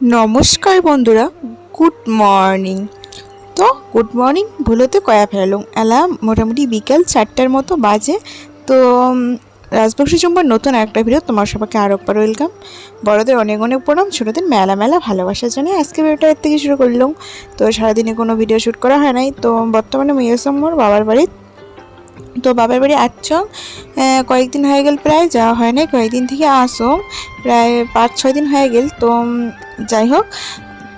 নমস্কার বন্ধুরা good morning তো গুড মর্নিং ভুলোতে কয়া ফেলালুম। এলা মোটামুটি বিকাল চারটার মতো বাজে। তো রাজবংশী চুম্বার নতুন একটা ভিডিও তোমার সবাইকে আরও একবার ওয়েলকাম বড়দের অনেক অনেক প্রণাম, ছোটোদের মেলা মেলা ভালোবাসা জানিয়ে আজকে ভিডিওটা এর থেকে শুরু করলাম। তো, সারাদিনে কোনো ভিডিও শ্যুট করা হয় নাই। তো, বর্তমানে মেয়েসম মোর বাবার বাড়ি। তো, বাবার বাড়ি আসছ কয়েকদিন হয়ে গেল প্রায়, যাওয়া হয় নাই। কয়েকদিন থেকে আসো প্রায় পাঁচ ছয় দিন হয়ে গেল। তো যাই হোক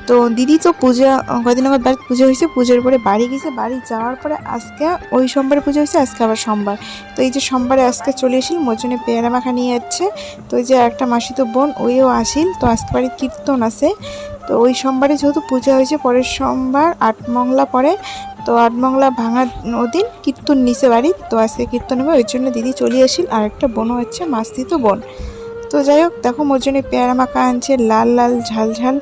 তো দিদি তো পূজা কয়েকদিন আমার বাড়িতে পুজো হয়েছে, পুজোর পরে বাড়ি গেছে, বাড়ি যাওয়ার পরে আজকে, ওই সোমবারে পুজো হয়েছে, আজকে আবার সোমবার। তো এই যে সোমবারে আজকে চলে এসিল মোর জন্য পেয়ারা মাখা নিয়ে যাচ্ছে। তো যে একটা মাসি তো বোন, ওইও আসিল তো আজকে বাড়ির কীর্তন আছে। তো ওই সোমবারে যেহেতু পূজা হয়েছে, পরের সোমবার আট মংলা পরে, তো আট মংলা ভাঙার ওদিন কীর্তন নিচে বাড়ি, তো আজকে কীর্তন হবে, ওই জন্য দিদি চলে আসিল আর একটা বোনও হচ্ছে মাস্তি তো বোন। তো যাই হোক, দেখো মোর জন্য পেয়ারা মাখা আনছে, লাল লাল, ঝাল ঝাল।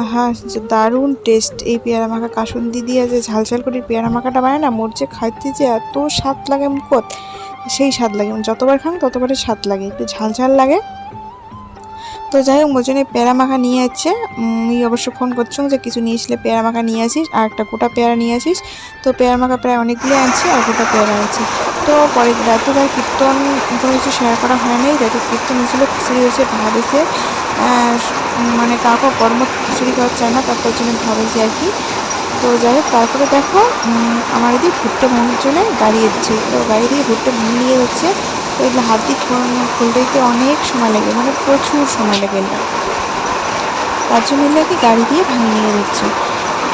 আহা দারুণ টেস্ট এই পেয়ারা মাখা। কাসুন্দি দিয়ে যে ঝাল ঝাল করে পেয়ারা মাখাটা বানায় না, মোর যে খাইতে যে এত স্বাদ লাগে মুখত, সেই স্বাদ লাগে। যতবার খান ততবারই স্বাদ লাগে, একটু ঝাল ঝাল লাগে। তো যাই হোক জন্য পেয়ারা মাখা নিয়ে যাচ্ছে মুই অবশ্য ফোন করছ যে কিছু নিয়ে আসলে পেয়ারা মাখা নিয়ে আসিস, আর একটা গোটা পেয়ারা নিয়ে আসিস। তো পেয়ারা মাখা প্রায় অনেকগুলো আনছি, আর গোটা পেয়ারা আনছি। তো পরে রাতে তার কীর্তন কোনো কিছু শেয়ার করা হয় নাই রাতে কীর্তন হয়েছিল, খিচুড়ি হয়েছে, ভাত হয়েছে। মানে কাউকে কর্ম খিচুড়ি খাওয়া চায় না, তার তার জন্য ভাব হয়েছে আর কি। তো যাই হোক, তারপরে দেখো আমার এদিকে ভুট্টা ভাঙার জন্য গাড়ি এসছে। তো গাড়ি দিয়ে ভুট্টা ভেঙে নিয়ে যাচ্ছে। এগুলো হাত দিয়ে খুলতে দিতে অনেক সময় লাগে মানে প্রচুর সময় লাগে এগুলো তার জন্য এগুলো গাড়ি দিয়ে ভাঙিয়ে নিয়ে যাচ্ছে।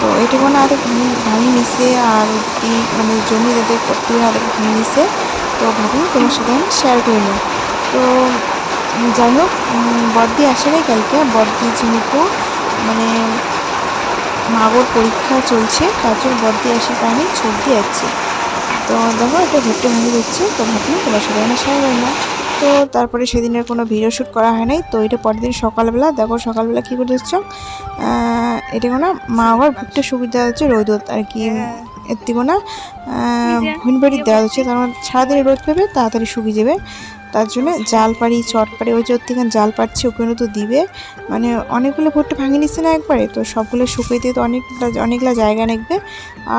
তো এটা কোনো আগে ভাঙি ভাঙি নিছে আর মানে জমি যাদের করতে আগে ভাঙি নিছে। তো ভাবলাম তোমার সাথে আমি শেয়ার করে নিই। তো যাই হোক বর্দি আসে নাই কালকে। বর্দি যেহেতু মানে মাগোর পরীক্ষা চলছে, তার জন্য বর্দি কারণে ছুট দিয়ে যাচ্ছে তো দেখো একটা ভুট্টে ভেঙে দিচ্ছে। তো ভাবলাম তোমার সাথে আমি শেয়ার হয় না তো তারপরে সেদিনের কোনো ভিডিও শ্যুট করা হয় নাই। তো এটা পরের দিন সকালবেলা। দেখো সকালবেলা কী করে দিচ্ছ এটা কোনো মা আবার ভুট্টে সুবিধা হচ্ছে রোদ আর কি এর থেকে না ভুন বাড়ি দেওয়া হচ্ছে কারণ সারাদিন রোদ পেবে তাড়াতাড়ি শুকিয়ে যাবে। তার জন্য জাল পাড়ি চট পাড়ি ওই যে ওর থেকে জাল পাড়ছে ওখানে তো দিবে। মানে অনেকগুলো ভুট্টে ভাঙিয়ে নিচ্ছে না একবারে? তো সবগুলো শুকিয়ে দিয়ে তো অনেকটা অনেকগুলো জায়গা লাগবে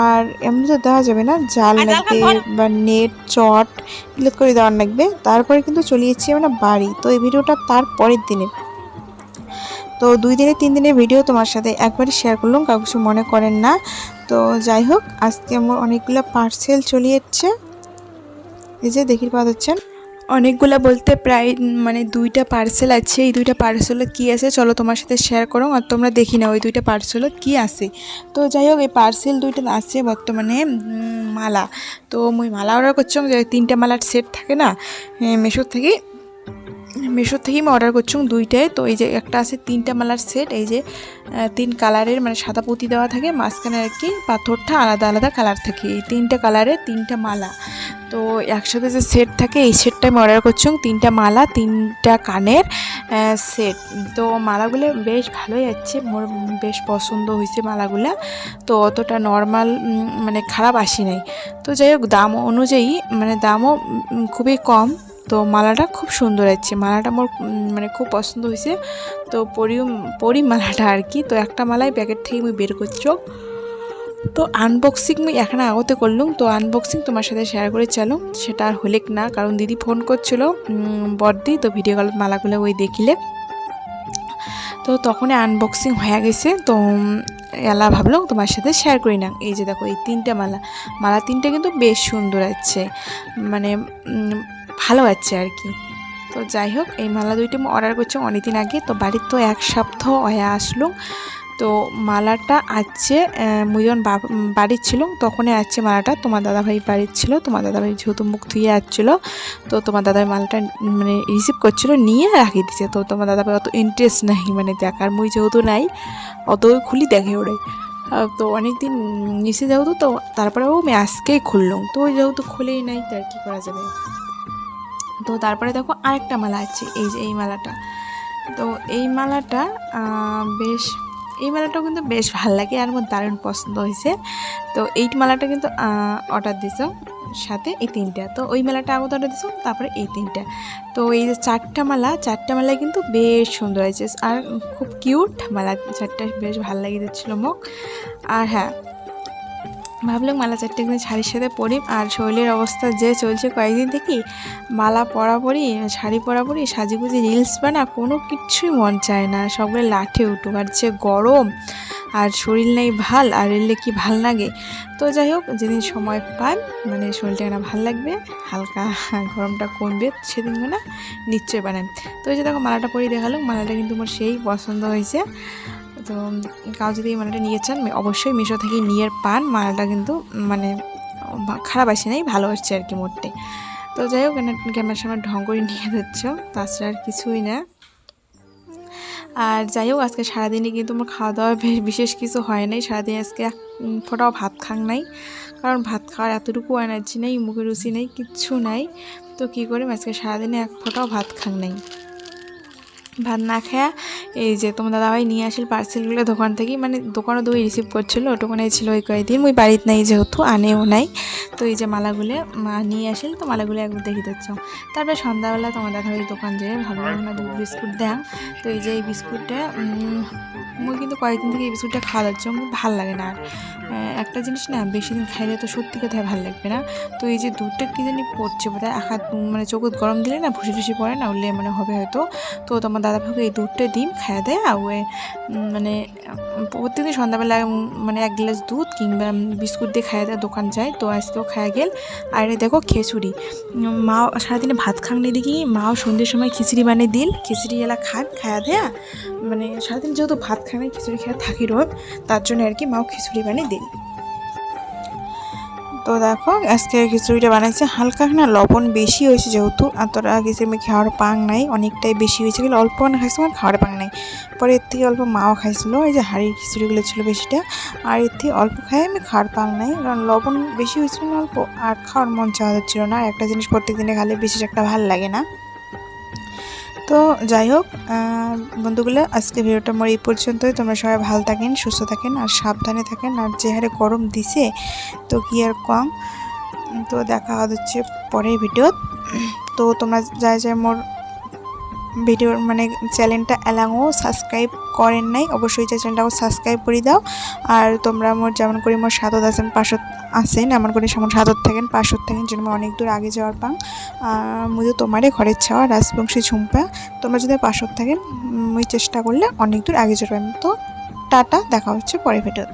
আর এমনি তো দেওয়া যাবে না জাল লাগবে বা নেট চট এগুলো করে দেওয়ার লাগবে তারপরে কিন্তু চলে যাচ্ছি আমরা বাড়ি। তো এই ভিডিওটা তার পরের দিনে। তো দুই দিনে তিন দিনের ভিডিও তোমার সাথে একবারই শেয়ার করলাম কাউ কিছু মনে করেন না। তো যাই হোক আজকে আমার অনেকগুলো পার্সেল চলে যাচ্ছে এই যে দেখি পাওয়া যাচ্ছেন অনেকগুলা বলতে প্রায় মানে দুইটা পার্সেল আছে। এই দুইটা পার্সেলে কি আছে চলো তোমার সাথে শেয়ার করো আর তোমরা দেখি না ওই দুইটা পার্সেলে কি আছে। তো যাই হোক, এই পার্সেল দুইটা আছে বর্তমানে মালা। তো মুই মালা অর্ডার করছিলাম যে তিনটা মালার সেট থাকে না মেশোর থেকে। মেশোর থেকেই আমি অর্ডার করছিলাম দুইটাই। তো এই যে একটা আছে তিনটা মালার সেট এই যে তিন কালারের মানে সাদা পুঁতি দেওয়া থাকে, মাঝখানে আর কি পাথরটা আলাদা আলাদা কালার থাকে। এই তিনটা কালারের তিনটা মালা। তো একসাথে যে সেট থাকে, এই সেটটা আমি অর্ডার করছিলাম তিনটা মালা, তিনটা কানের সেট তো মালাগুলো বেশ ভালোই যাচ্ছে মোর বেশ পছন্দ হয়েছে মালাগুলো। তো অতটা নর্মাল মানে খারাপ আসি নাই। তো যাই হোক, দাম অনুযায়ী মানে দামও খুবই কম। তো মালাটা খুব সুন্দর আছে। মালাটা মোর মানে খুব পছন্দ হয়েছে। তো পরি পরি মালাটা আর কি। তো একটা মালাই প্যাকেট থেকে আমি বের করছ তো আনবক্সিং আমি এখানে আগতে করলুম। তো আনবক্সিং তোমার সাথে শেয়ার করে চালুম। সেটা আর হলেক না, কারণ দিদি ফোন করছিল বড়দি, তো ভিডিও কল মালাগুলো ওই দেখিলে। তো তখনই আনবক্সিং হয়ে গেছে। তো এলা ভাবলাম তোমার সাথে শেয়ার করি না। এই যে দেখো, এই তিনটে মালা। মালা তিনটে কিন্তু বেশ সুন্দর আছে। মানে ভালো আছে আর কি। তো যাই হোক, এই মালা দুইটি আমি অর্ডার করছি অনেকদিন আগে। তো বাড়ির তো এক সপ্তাহ হয়ে আসলো। তো মালাটা আছে মুই যখন বাড়ির ছিল তখনই আছে মালাটা তোমার দাদাভাই বাড়ির ছিল। তোমার দাদাভাই যেহেতু মুখ ধুয়ে আসছিল, তো তোমার দাদাভাই মালাটা মানে রিসিভ করছিল, নিয়ে রাখি দিছে তো তোমার দাদাভাই অত ইন্টারেস্ট নাই মানে দেখার মুই যেহেতু নাই, অত খুলি দেখে ওরে। তো অনেক দিন নিচে যেহেতু তো তারপরেও আমি আজকেই খুললাম। তো যেহেতু খুলেই নাই তার কী করা যাবে? তো তারপরে দেখো আরেকটা মালা আছে, এই যে এই মালাটা। তো এই মালাটা বেশ, এই মালাটাও কিন্তু বেশ ভালো লাগে, আর আমার দারুণ পছন্দ হয়েছে। তো এই মালাটা কিন্তু অর্ডার দিছ, সাথে এই তিনটা। তো ওই মেলাটা আগত অর্ডার দিয়েছিলাম তারপরে এই তিনটা। তো এই যে চারটা মালা চারটা মালা কিন্তু বেশ সুন্দর হয়েছে, আর খুব কিউট মালা, চারটা বেশ ভালো লাগিয়ে দিচ্ছিল মুখ। আর হ্যাঁ ভাবলাম মালা চারটে কিন্তু শাড়ির সাথে পরি, আর শরীরের অবস্থা যে চলছে কয়েকদিন থেকেই মালা পরা পরি, শাড়ি পরা পরি, সাজিগুজি রিলস বানা, কোনো কিছুই মন চায় না। সবগুলো লাঠে উঠুক, আর যে গরম, আর শরীর নেই ভালো, আর এলে কি ভালো লাগে? তো যাই হোক, যেদিন সময় পান মানে শরীরটা না ভালো লাগবে, হালকা গরমটা কমবে, সেদিন না নিশ্চয় বানান তো এই যে দেখো, মালাটা পরিয়ে দেখাল মালাটা কিন্তু আমার সেই পছন্দ হয়েছে। তো কাউ যদি এই মালাটা নিয়ে চান, অবশ্যই মিশো থেকে নিয়ে পান। মালাটা কিন্তু মানে খারাপ আসে নাই, ভালো আসছে আর কি মোটে। তো যাই হোক ক্যামেরার সামনে ঢং করে নিয়ে যাচ্ছ, তাছাড়া আর কিছুই না। আর যাই হোক, আজকে সারাদিনে কিন্তু আমার খাওয়া দাওয়া বেশ বিশেষ কিছু হয় নাই। সারাদিন আজকে এক ফোটাও ভাত খাং নাই। কারণ ভাত খাওয়ার এতটুকু এনার্জি নেই, মুখে রুচি নেই, কিচ্ছু নাই। তো কী করি, আজকে সারাদিনে এক ফোটাও ভাত খাং নাই। ভাত না খায়া এই যে তোমার দাদাভাই নিয়ে আসিল পার্সেলগুলো দোকান থেকে মানে দোকানও দুই রিসিভ করছিল, ওটুকুনাই ছিল ওই কয়েকদিন। ওই বাড়িতে নাই যেহেতু, আনেও নাই। তো এই যে মালাগুলো নিয়ে আসিল, তো মালাগুলো একবার দেখে দিচ্ছ তারপরে সন্ধ্যাবেলা তোমার দাদাভাই দোকান যেয়ে ভাবলাম না দুধ বিস্কুট দেন তো এই যে এই বিস্কুটটা মুই কিন্তু কয়েকদিন থেকে এই বিস্কুটটা খাওয়া যাচ্ছে আমার ভালো লাগে না আর। একটা জিনিস না, বেশি দিন খাইলে তো সত্যি কথায় ভালো লাগবে না। তো এই যে দুধটা কী জানি পড়ছে বোধ হয় হাত মানে চোখত গরম দিলে না ভুসি টুসি পড়ে না, উঠলে মানে হবে হয়তো। তো তোমার দাদা ভাগে এই দুধটা ডিম খাইয়া দেয় ওই মানে প্রত্যেকদিন সন্ধ্যাবেলা মানে এক গ্লাস দুধ কিংবা বিস্কুট দিয়ে খাইয়া দেয়, দোকান যায়। তো আজকেও খাইয়া গেল। আর দেখো খিচুড়ি। মা সারাদিনে ভাত খাংনি দেখি। মাও সন্ধ্যের সময় খিচুড়ি বানিয়ে দিল। খিচুড়ি এলা খান, খাইয়া দেয়া। মানে সারাদিন যেহেতু ভাত খাই খিচুড়ি খেয়ে থাকি রোদ, তার জন্য আর কি মাও খিচুড়ি বানিয়ে দিল। তো দেখো, আজকে খিচুড়িটা বানাইছে। হালকা না লবণ বেশি হয়েছে যেহেতু, আর তোরা খিচুড়ি খাওয়ার পাং নাই, অনেকটাই বেশি হয়েছে, কিন্তু অল্প না খাইছে আমার খাওয়ার পাং নাই। পরে এর থেকে অল্প মাও খাইছিলো, এই যে হাড়ির খিচুড়িগুলো ছিল বেশিটা। আর এর থেকে অল্প খাই আমি, খাওয়ার পাং নাই, কারণ লবণ বেশি হয়েছিল অল্প, আর খাওয়ার মন চাওয়া যাচ্ছিল না। একটা জিনিস প্রত্যেক দিনে খালে বিশেষ একটা ভালো লাগে না। তো যাই হোক বন্ধুগুলো, আজকে ভিডিওটা আমার এই পর্যন্তই। তোমরা সবাই ভালো থাকেন, সুস্থ থাকেন, আর সাবধানে থাকেন। আর যে হারে গরম দিছে, তো কি আর কম? তো দেখা হচ্ছে পরের ভিডিও তো তোমরা যাই যাই মোর ভিডিওর মানে চ্যানেলটা এলাঙও সাবস্ক্রাইব করেন নাই, অবশ্যই চ্যানেলটাও সাবস্ক্রাইব করে দাও। আর তোমরা মোর যেমন করি মোর সাতত আছেন, পাশত আছেন এমন করে সেমন সাতত থাকেন, পাশত থাকেন, যেন অনেক দূর আগে যাওয়ার পাং। মুদি তোমারে ঘরের ছাওয়া, রাজবংশী ঝুম্পা, তোমরা যদি পাশত থাকেন মুই চেষ্টা করলে অনেক দূর আগে যাবেন তো টাটা, দেখা হচ্ছে পরে ভিডিও